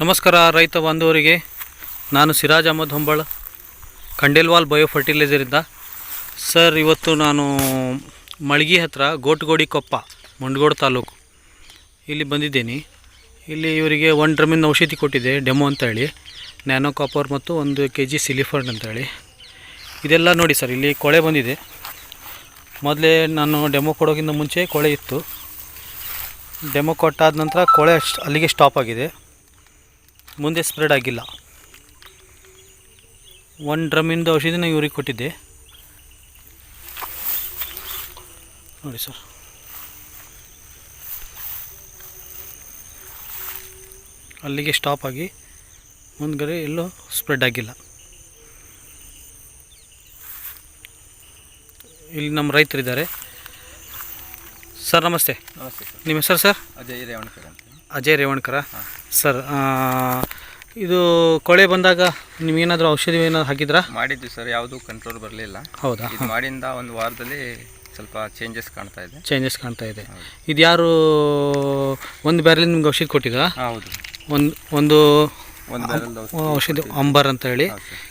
ನಮಸ್ಕಾರ ರೈತ ಬಾಂಧವರಿಗೆ. ನಾನು ಸಿರಾಜ್ ಅಹಮದ್ ಹೊಂಬಾಳ್, ಖಂಡೇಲ್ವಾಲ್ ಬಯೋ ಫರ್ಟಿಲೈಸರಿಂದ ಸರ್, ಇವತ್ತು ನಾನು ಮಳ್ಗಿ ಹತ್ರ ಗೋಟ್ಗೋಡಿ ಕೊಪ್ಪ, ಮುಂಡಗೋಡು ತಾಲೂಕು ಇಲ್ಲಿ ಬಂದಿದ್ದೀನಿ. ಇಲ್ಲಿ ಇವರಿಗೆ ಒನ್ ಡ್ರಮಿನ ಔಷಧಿ ಕೊಟ್ಟಿದೆ, ಡೆಮೋ ಅಂತ ಹೇಳಿ ನ್ಯಾನೋ ಕಾಪರ್ ಮತ್ತು ಒಂದು ಕೆ ಜಿ ಸಿಲಿಫರ್ಡ್ ಅಂತ ಹೇಳಿ ಇದೆಲ್ಲ ನೋಡಿ ಸರ್, ಇಲ್ಲಿ ಕೊಳೆ ಬಂದಿದೆ. ಮೊದಲೇ ನಾನು ಡೆಮೋ ಕೊಡೋಕ್ಕಿಂತ ಮುಂಚೆ ಕೊಳೆ ಇತ್ತು. ಡೆಮೋ ಕೊಟ್ಟಾದ ನಂತರ ಕೊಳೆ ಅಲ್ಲಿಗೆ ಸ್ಟಾಪ್ ಆಗಿದೆ. ಮುಂದೆ ಸ್ಪ್ರೆಡ್ ಆಗಿಲ್ಲ. ಒನ್ ಡ್ರಮ್ಮಿಂದ ಔಷಧಿನ ಇವ್ರಿಗೆ ಕೊಟ್ಟಿದ್ದೆ. ನೋಡಿ ಸರ್ ಅಲ್ಲಿಗೆ ಸ್ಟಾಪ್ ಆಗಿ ಮುಂದ್ಗಡೆ ಎಲ್ಲೂ ಸ್ಪ್ರೆಡ್ ಆಗಿಲ್ಲ. ಇಲ್ಲಿ ನಮ್ಮ ರೈತರಿದ್ದಾರೆ. ಸರ್ ನಮಸ್ತೆ. ನಮಸ್ತೆ ನಿಮ್ಮ ಹೆಸರು ಸರ್ ಅಜಯ್ ರೇವಣಕರ್ ಅಂತ. ಅಜಯ್ ರೇವಣ್ಕರ? ಸರ್ ಇದು ಕೊಳೆ ಬಂದಾಗ ನಿಮಗೇನಾದರೂ ಔಷಧಿ ಏನಾದ್ರು ಹಾಕಿದ್ರಾ? ಮಾಡಿದ್ವಿ ಸರ್ ಯಾವುದೂ ಕಂಟ್ರೋಲ್ ಬರಲಿಲ್ಲ. ಹೌದಾ? ಇದು ಮಾಡಿಂದ ಒಂದು ವಾರದಲ್ಲಿ ಸ್ವಲ್ಪ ಚೇಂಜಸ್ ಕಾಣ್ತಾ ಇದೆ. ಚೇಂಜಸ್ ಕಾಣ್ತಾ ಇದೆ. ಇದು ಯಾರು ಒಂದು ಬ್ಯಾರಲಿ ನಿಮ್ಗೆ ಔಷಧಿ ಕೊಟ್ಟಿದ್ರಾ? ಹೌದು. ಒಂದು ಒಂದು ಒಂದು ಔಷಧಿ ಅಂಬರ್ ಅಂತ ಹೇಳಿ.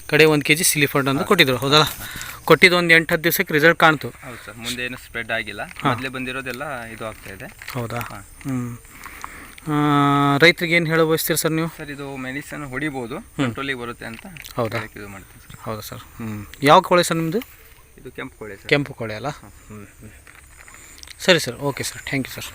ಕಡೆ ಒಂದು ಕೆ ಜಿ ಸಿಲಿಫಂಡ್ ಅಂತ ಕೊಟ್ಟಿದ್ರು ಹೌದಲ್ಲ ಕೊಟ್ಟಿದ್ದು ಒಂದು ಎಂಟು ಹತ್ತು ದಿವಸಕ್ಕೆ ರಿಸಲ್ಟ್ ಕಾಣ್ತು. ಹೌದು ಸರ್ ಮುಂದೆ ಏನು ಸ್ಪ್ರೆಡ್ ಆಗಿಲ್ಲ. ಮೊದಲೇ ಬಂದಿರೋದೆಲ್ಲ ಇದು ಆಗ್ತಾ ಇದೆ. ಹೌದಾ? ಹಾ. ಹ್ಞೂ ರೈತರಿಗೆ ಏನು ಹೇಳೋ ಬಯಸ್ತೀರಿ ಸರ್ ನೀವು? ಸರ್ ಇದು ಮೆಡಿಸನ್ ಹೊಡಿಬೋದು ಕಂಟ್ರೋಲಿಗೆ ಬರುತ್ತೆ ಅಂತ ಹೌದಾ? ಅದಕ್ಕೆ ಇದು ಮಾಡ್ತೀನಿ ಸರ್. ಹೌದಾ ಸರ್? ಹ್ಞೂ ಯಾವ ಕೋಳಿ ಸರ್ ನಿಮ್ಮದು ಇದು ಕೆಂಪು ಕೋಳಿ ಸರ್. ಕೆಂಪು ಕೋಳಿ ಅಲ್ಲ? ಹ್ಞೂ ಸರಿ sir okay sir. Thank you sir.